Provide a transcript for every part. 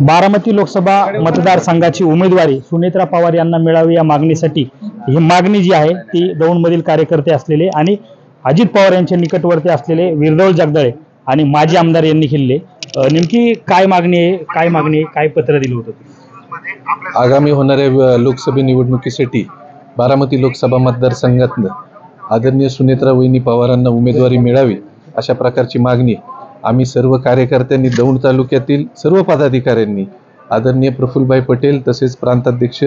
बारामती लोकसभा मतदारसंघाची उमेदवारी सुनेत्रा पवार यांना मिळावी या मागणीसाठी ही मागणी जी आहे ती दौंडमधील कार्यकर्ते असलेले आणि अजित पवार यांच्या निकटवर्ती असलेले विरदौल जगदळे आणि माजी आमदार यांनी केलेले नेमकी काय मागणी आहे काय मागणी आहे काय पत्र दिलं होतं आगामी होणाऱ्या लोकसभा निवडणुकीसाठी बारामती लोकसभा मतदारसंघातनं आदरणीय सुनेत्रा वहिनी पवारांना उमेदवारी मिळावी अशा प्रकारची मागणी आम्ही सर्व कार्यकर्त्यांनी दौंड तालुक्यातील सर्व पदाधिकाऱ्यांनी आदरणीय प्रफुल्लभाई पटेल तसेच प्रांताध्यक्ष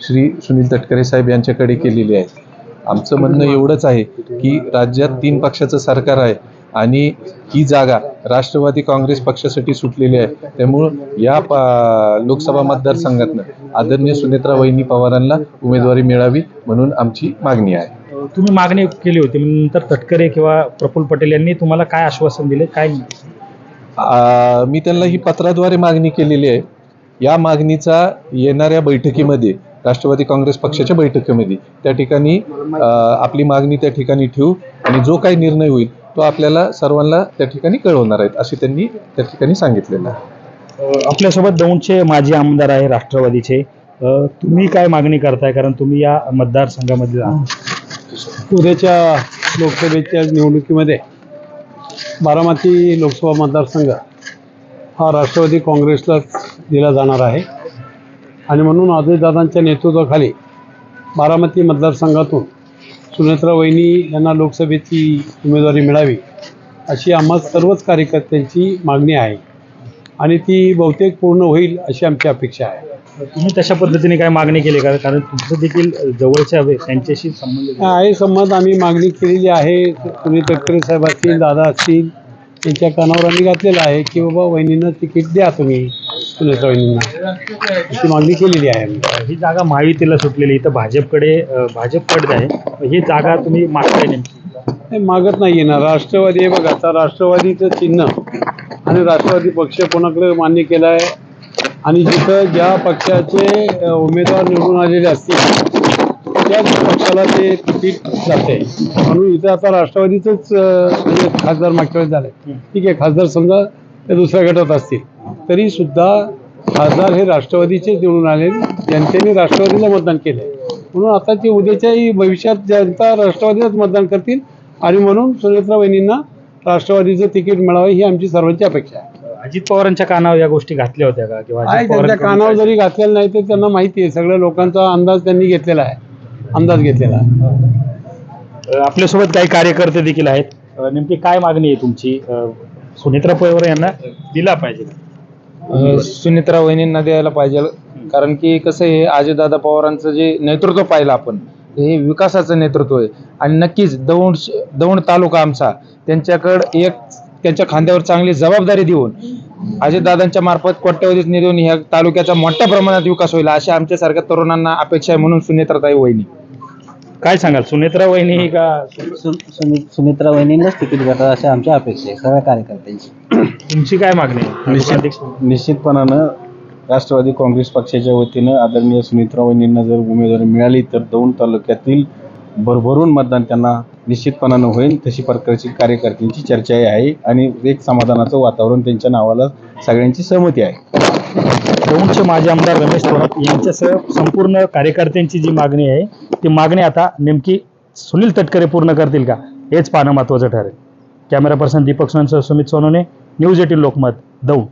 श्री सुनील तटकरे साहेब यांच्याकडे केलेली आहे. आमचं म्हणणं एवढंच आहे की राज्यात तीन पक्षाचं सरकार आहे आणि ही जागा राष्ट्रवादी काँग्रेस पक्षासाठी सुटलेली आहे. त्यामुळं या पा लोकसभा मतदारसंघातनं आदरणीय सुनेत्रा वहिनी पवारांना उमेदवारी मिळावी म्हणून आमची मागणी आहे. तुम्ही मागणी केली होती नंतर तटकरे किंवा प्रफुल्ल पटेल यांनी तुम्हाला काय आश्वासन दिले काय आ, मी त्यांना ही पत्राद्वारे मागणी केलेली आहे. या मागणीचा येणाऱ्या बैठकीमध्ये राष्ट्रवादी काँग्रेस पक्षाच्या बैठकीमध्ये त्या ठिकाणी आपली मागणी त्या ठिकाणी ठेवू आणि जो काही निर्णय होईल तो आपल्याला सर्वांना त्या ठिकाणी कळवणार आहेत असे त्यांनी त्या ठिकाणी सांगितलेलं आहे. आपल्यासोबत दौंडचे माजी आमदार आहे राष्ट्रवादीचे. तुम्ही काय मागणी करताय कारण तुम्ही या मतदारसंघामध्ये आहात. उद्याच्या लोकसभेच्या निवडणुकीमध्ये बारामती लोकसभा मतदारसंघ हा राष्ट्रवादी काँग्रेसला दिला जाणार आहे. आणि म्हणून अजयदादांच्या नेतृत्वाखाली बारामती मतदारसंघातून सुनेत्रा वहिनी यांना लोकसभेची उमेदवारी मिळावी अशी आम्हा सर्वच कार्यकर्त्यांची मागणी आहे. आणि ती बहुतेक पूर्ण होईल अशी आमची अपेक्षा आहे. तुम्ही तशा पद्धतीने काय मागणी केली का? कारण तुमचं देखील जवळचे हवे त्यांच्याशी संबंध आहे संमत आम्ही मागणी केलेली आहे. सुनील तटकरे साहेब असतील दादा असतील त्यांच्या कानावर आम्ही घातलेलं आहे की बाबा वहिनींना तिकीट द्या तुम्ही सुनेत्रा वहिनींना. अशी मागणी केलेली आहे आम्ही. ही जागा महायुतीला सुटलेली इथं भाजपकडे अ, भाजपकडे आहे. ही जागा तुम्ही मागताय नेमकी? नाही मागत नाही ना. राष्ट्रवादी हे बघा. आता राष्ट्रवादीचं चिन्ह आणि राष्ट्रवादी पक्ष कोणाकडे मान्य केला आहे आणि जिथं ज्या पक्षाचे उमेदवार निवडून आलेले असतील त्याच पक्षाला ते तिकीट जाते म्हणून इथं आता राष्ट्रवादीचंच म्हणजे खासदार मागच्या वेळेस झाले. ठीक आहे खासदार समजा ते दुसऱ्या गटात असतील. तरी सुद्धा खासदार हे राष्ट्रवादीचे निवडून आले जनतेने राष्ट्रवादीला मतदान केलं म्हणून आता ते उद्याच्याही भविष्यात जनता राष्ट्रवादीलाच मतदान करतील. आणि म्हणून सुनेत्रा वहिनींना राष्ट्रवादीचं तिकीट मिळावं ही आमची सर्वांची अपेक्षा आहे. अजित पवारांच्या कानावर या गोष्टी घातल्या होत्या का? किंवा आहे अजित त्यांच्या पवारांकडून कानावर जरी घातलेलं नाही तर त्यांना माहिती आहे. सगळ्या लोकांचा अंदाज त्यांनी घेतलेला आहे. अंदाज घेतलेला आहे. अ, आपल्यासोबत काही कार्यकर्ते देखील आहेत. अ, नेमकी काय मागणी आहे तुमची? अ, सुनेत्रा पवार यांना दिला पाहिजे. अ, सुनित्रा वहिनींना द्यायला पाहिजे. कारण की कसं आहे अजयदादा पवारांचं जे नेतृत्व पाहिलं आपण हे विकासाचं नेतृत्व आहे. आणि नक्कीच दौंड दौंड तालुका आमचा त्यांच्याकडं एक त्यांच्या खांद्यावर चांगली जबाबदारी देऊन अजयदादांच्या मार्फत कोट्यवधीच निधून ह्या तालुक्याचा मोठ्या प्रमाणात विकास होईल अशा आमच्यासारख्या तरुणांना अपेक्षा आहे म्हणून सुनेत्राताई वहिनी. काय सांगाल? सुनेत्रा वहिनी ही का सु- सुमि- सुमित्रा वहिनींनाच तिकीट भेटावं अशी आमची अपेक्षा आहे सगळ्या कार्यकर्त्यांची. तुमची काय मागणी आहे? निश्चितपणानं राष्ट्रवादी काँग्रेस पक्षाच्या वतीनं आदरणीय सुनित्रा वहिनींना जर उमेदवारी मिळाली तर दौंड तालुक्यातील भरभरून मतदान त्यांना निश्चितपणानं होईल. तशी प्रकारची कार्यकर्त्यांची चर्चा आहे आणि एक समाधानाचं वातावरण त्यांच्या नावाला सगळ्यांची सहमती आहे. दौंडचे माजी आमदार रमेश थोरात यांच्यासह संपूर्ण कार्यकर्त्यांची जी मागणी आहे ती मागणी आता नेमकी सुनील तटकरे पूर्ण करतील का हेच पाहणं महत्त्वाचं ठरेल. कॅमेरा पर्सन दीपक सोनसह सुमित सोनोने न्यूज एटीन लोकमत दौंड.